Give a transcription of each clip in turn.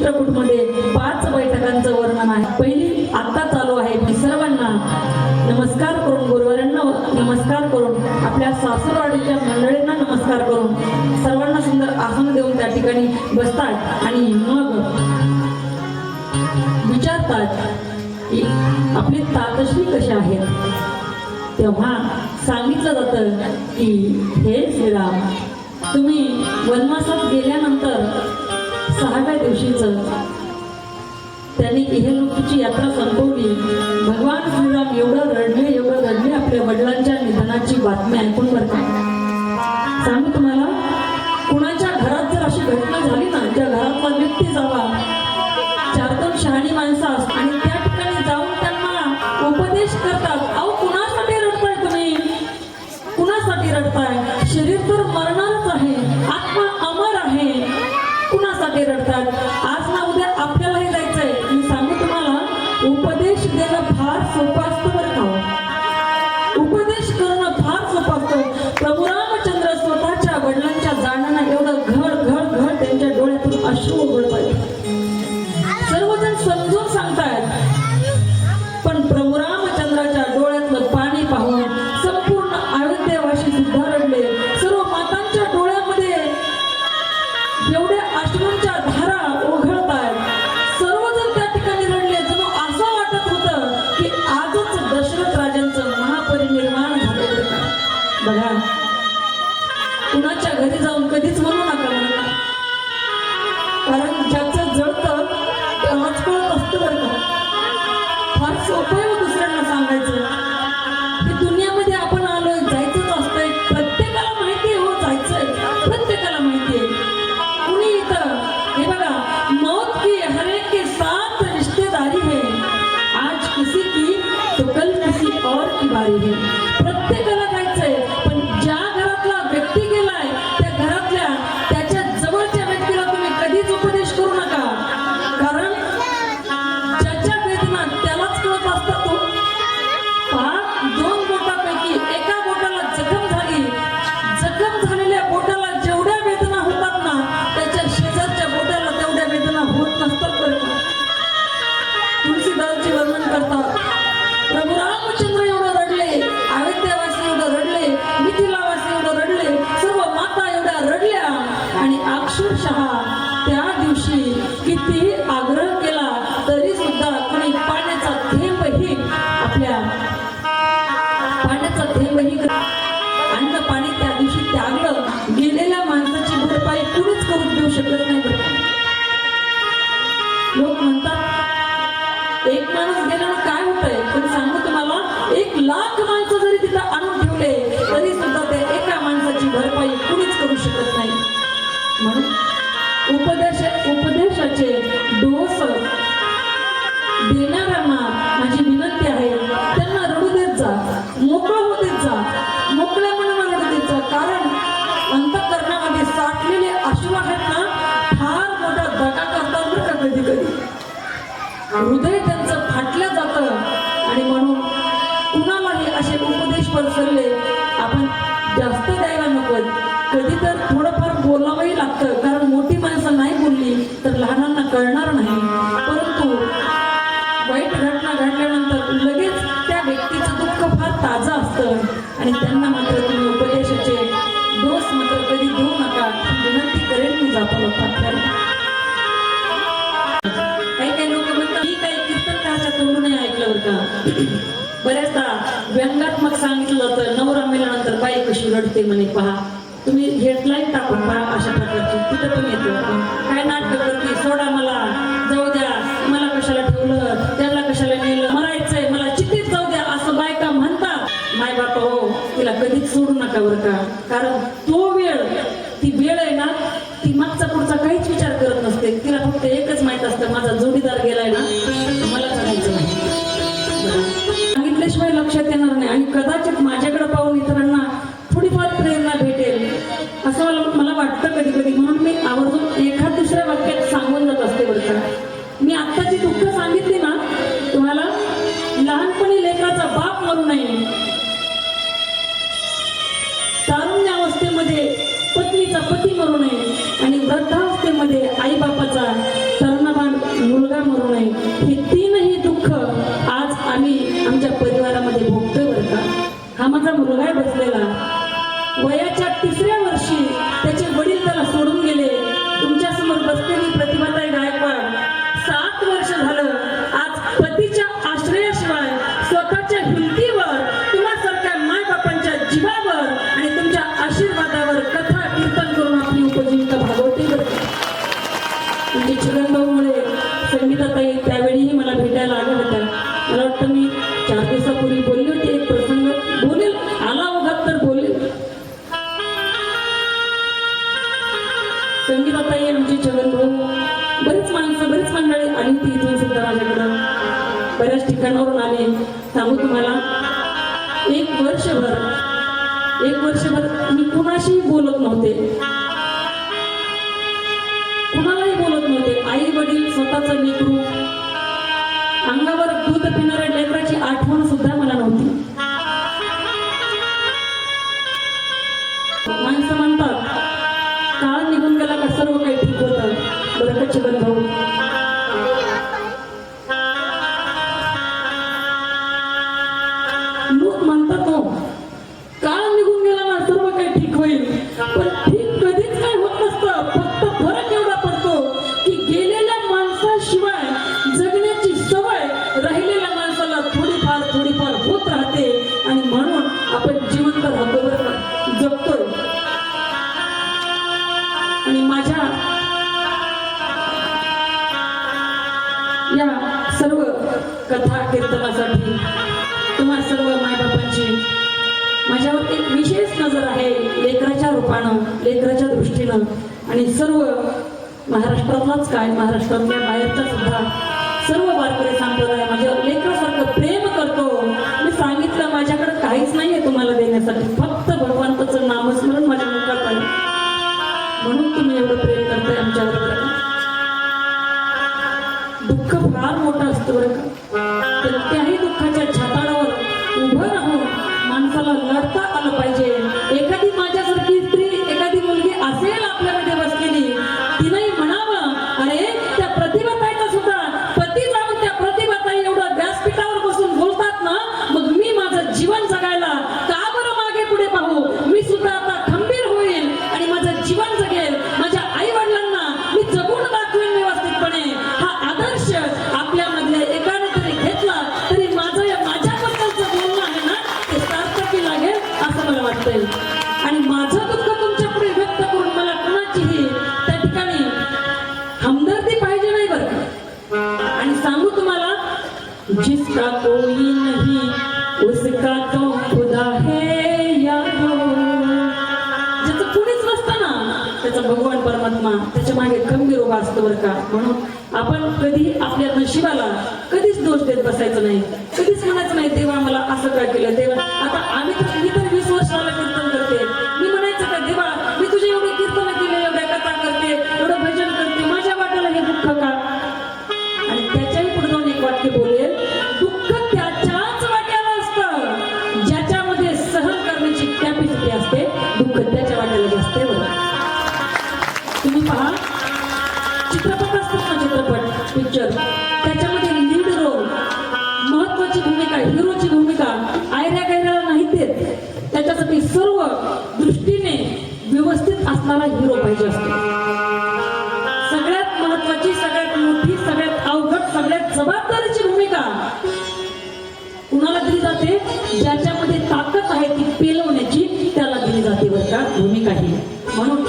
चित्रकूटमध्ये पाच बैठकांचं वर्णन आहे. पहिली आत्ता चालू आहे. मी सर्वांना नमस्कार करून गुरुवारांना नमस्कार करून आपल्या सासूरवाडीच्या मंडळींना नमस्कार करून सर्वांना सुंदर आसन देऊन त्या ठिकाणी बसतात आणि मग विचारतात आपली तातशी कशा आहेत तेव्हा सांगितलं जातं की हे श्रीराम तुम्ही वनवासात गेल्यानंतर सहाव्या दिवशीच त्यांनी इहलोकीची यात्रा संपवली. भगवान श्रीराम एवढं रडले एवढं रडले आपल्या वडिलांच्या निधनाची बातमी ऐकून बरं सांगू तुम्हाला? कुणाच्या घरात जर अशी घटना झाली ना त्या घरातला व्यक्ती जावा Jonathan. कधीच म्हणू नका म्हणा कारण ज्याचं जळतं त्यालाच कळत असतं बरं का. फार सोपं आहे हो दुसऱ्यांना सांगायचं. की दुनियामध्ये आपण आलोय जायचंच असतंय. प्रत्येकाला माहिती आहे हो जायचंय. प्रत्येकाला माहिती आहे. कुणी इथं हे बघा मौत की हर एक के साथ रिश्तेदारी है. आज किसी की तो कल किसी और की बारी है. तुलसीदासचे वर्णन करतात. प्रभू रामचंद्र एवढं रडले अयोध्यावासी एवढं रडले मिथिलावासी एवढं रडले सर्व माता एवढ्या रडल्या. आणि अक्षरशः त्या दिवशी कितीही माणूस गेल्यानं काय होतंय? पण सांगू तुम्हाला एक लाख माणसं जरी तिथं आणून बऱ्याचदा व्यंगात्मक सांगितलं तर नवरा मेल्यानंतर बाई कशी रडते म्हणे पहा. तुम्ही हेडलाईन टाकून पहा अशा प्रकारची. तिथं पण येतं काय नाटक करते? सोडा मला. जाऊ द्या. मला कशाला ठेवलं? त्याला कशाला नेलं? मरायचंय. मला चिठ्ठीत जाऊ द्या. असं बायका म्हणतात. माय बापा हो. तिला कधीच सोडू नका बरं का. कारण तो वेळ ती वेळ आहे ना ती मागचा पुढचा काहीच विचार करत नसते. तिला फक्त एकच माहीत असतं माझा जो म्हटल्याशिवाय लक्षात येणार नाही. आणि कदाचित माझ्याकडे पाहून इतरांना थोडीफार प्रेरणा भेटेल. असं मला मला वाटतं कधी कधी म्हणून मी आवर्जून रामाचा मुलगा बसलेला. वयाच्या तिसऱ्या वर्षी ठिकाणावरून आले. सांगू तुम्हाला एक वर्षभर एक वर्षभर मी कुणाशीही बोलत नव्हते. कुणालाही बोलत नव्हते. आई वडील स्वतःचं लेकरू. अंगावर दूध पिणाऱ्या लेकराची आठवण सुद्धा मला नव्हती. लेकराच्या दृष्टीनं आणि सर्व महाराष्ट्रातलाच काय महाराष्ट्रातल्या बाहेरचा सुद्धा सर्व वारकरी संप्रदाय माझ्या लेकरासारखं प्रेम करतो. मी सांगितलं माझ्याकडे काहीच नाही आहे तुम्हाला देण्यासाठी. फक्त त्याचा भगवान परमात्मा त्याच्यामागे खंबीर उभा असतो बरं का? म्हणून आपण कधी आपल्या नशिबाला कधीच दोष देत बसायचं नाही. कधीच म्हणायचं नाही देवा मला असं का केलं? देवा आता आम्ही तर चित्रपट असतात चित्रपट पिक्चर. त्याच्यामध्ये लीड महत्वाची भूमिका हिरोची भूमिका आयऱ्या गैऱ्याला नाही त्याच्यासाठी सर्व दृष्टीने व्यवस्थित असणारा हिरो पाहिजे असतो. सगळ्यात महत्वाची सगळ्यात मोठी सगळ्यात अवघड सगळ्यात जबाबदारीची भूमिका कुणाला दिली जाते? ज्याच्यामध्ये ताकद आहे ती पेलवण्याची त्याला दिली जाते बर का भूमिका ही. म्हणून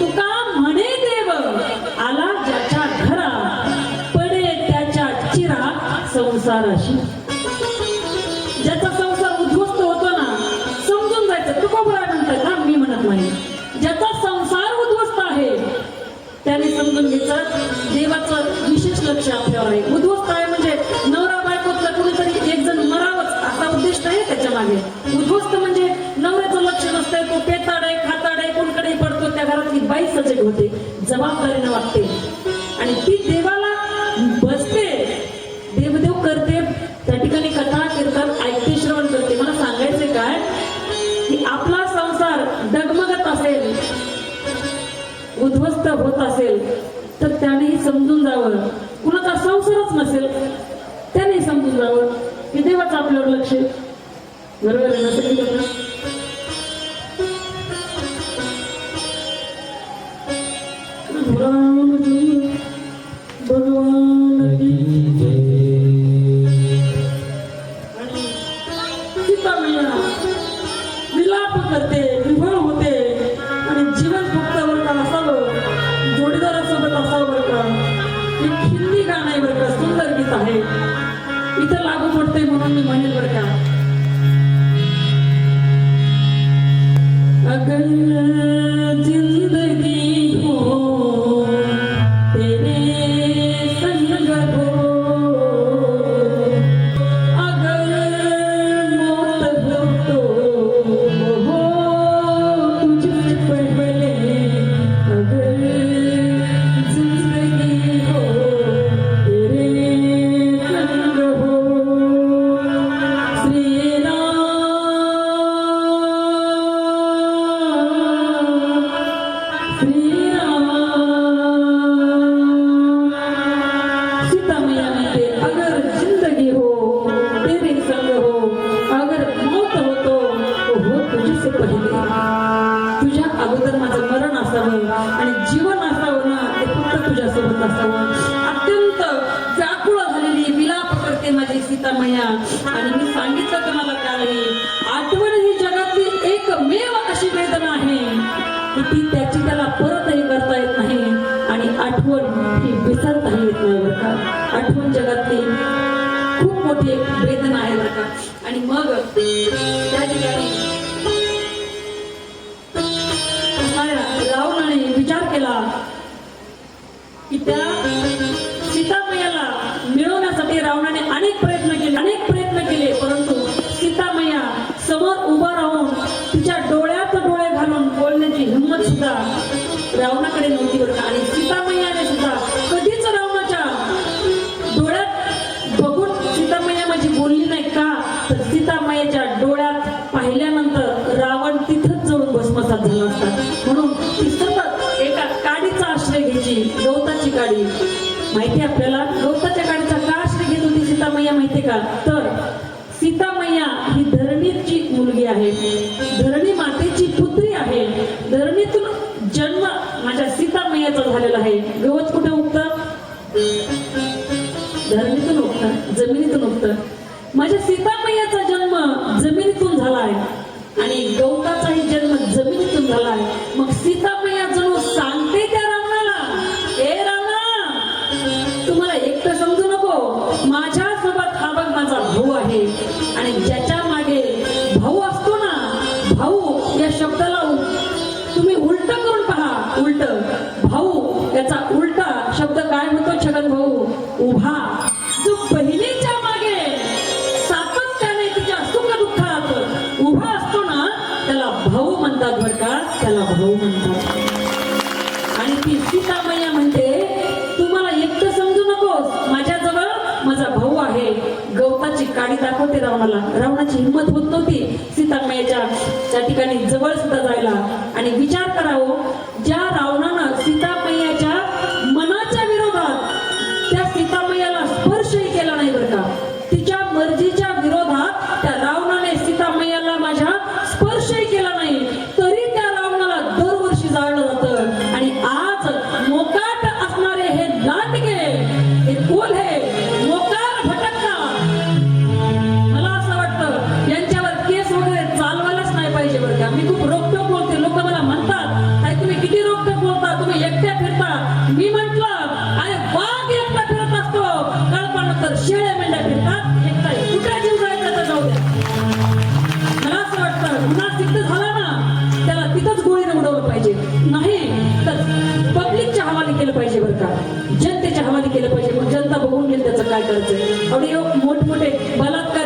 तुका म्हणे देव आला ज्याच्या घरा पडे त्याच्या चिरा संसाराशी ज्याचा संसार उद्ध्वस्त होतो ना समजून जायचं. तुका बरा म्हणतात ना मी म्हणत नाही. ज्याचा संसार उद्ध्वस्त आहे त्याने समजून घ्यायचं देवाचं विशेष लक्ष आपल्यावर आहे. उद्ध्वस्त आहे म्हणजे नवरा बायकोतला कुणीतरी एक जण मरावंच असा उद्देश नाही त्याच्यामागे. माणसाचे होते जबाबदारीनं वागते. आणि ती देवाला बसते देवदेव करते त्या ठिकाणी कथा कीर्तन ऐकते श्रवण करते. मला सांगायचे काय? की आपला संसार डगमगत असेल उद्ध्वस्त होत असेल तर त्यानेही समजून जावं. कुणाचा संसारच नसेल त्याने समजून जावं. की देवाचं आपल्यावर लक्ष बरोबर आहे ना हे हिंदी गाणं आहे बरं का? सुंदर गीत आहे. इथं लागू पडते म्हणून मी म्हणेल बरं का? अगर मैया. आणि मी सांगितलं तुम्हाला काही आठवण ही जगातली एकमेव अशी वेदना आहे. की ती त्याची त्याला परतही करता येत नाही. आणि आठवण ही विसरताही येत नाही बरं का. आठवण जगातली खूप मोठी एक वेदना आहे बरं का. आणि मग त्या ठिकाणी रावणाने विचार केला की त्या सीतामयाला मिळवण्यासाठी रावणाने अनेक प्रयत्न केले अनेक प्रयत्न केले परंतु सीतामैया समोर उभा राहून तिच्या डोळ्यात डोळे घालून बोलण्याची हिंमत सुद्धा रावणाकडे नव्हती बरं आणि माहिती आपल्याला? गवताच्या काडीचा का आश्रय घेत होती सीतामैया माहिती का? तर सीतामय्या ही धरणीची मुलगी आहे. धरणी मातेची पुत्री आहे. धरणीतून जन्म माझ्या सीतामैयाचा झालेला आहे. गवत कुठे उगतं? धरणीतून उठतं जमिनीतून उठतं माझ्या सीतामय्याचा जन्म जमिनीतून झाला आहे. आणि गवताचाही जन्म जमिनीतून झाला आहे. मग सीता तुम्हाला एकटं माझा भाऊ आहे. गवताची काडी दाखवते रावणाला. रावणाची हिंमत होत नव्हती. सीतामयाच्या त्या ठिकाणी जवळ सुद्धा जायला. आणि विचार करावं हो, ज्या बघून घेईल त्याचं काय करायचं एवढे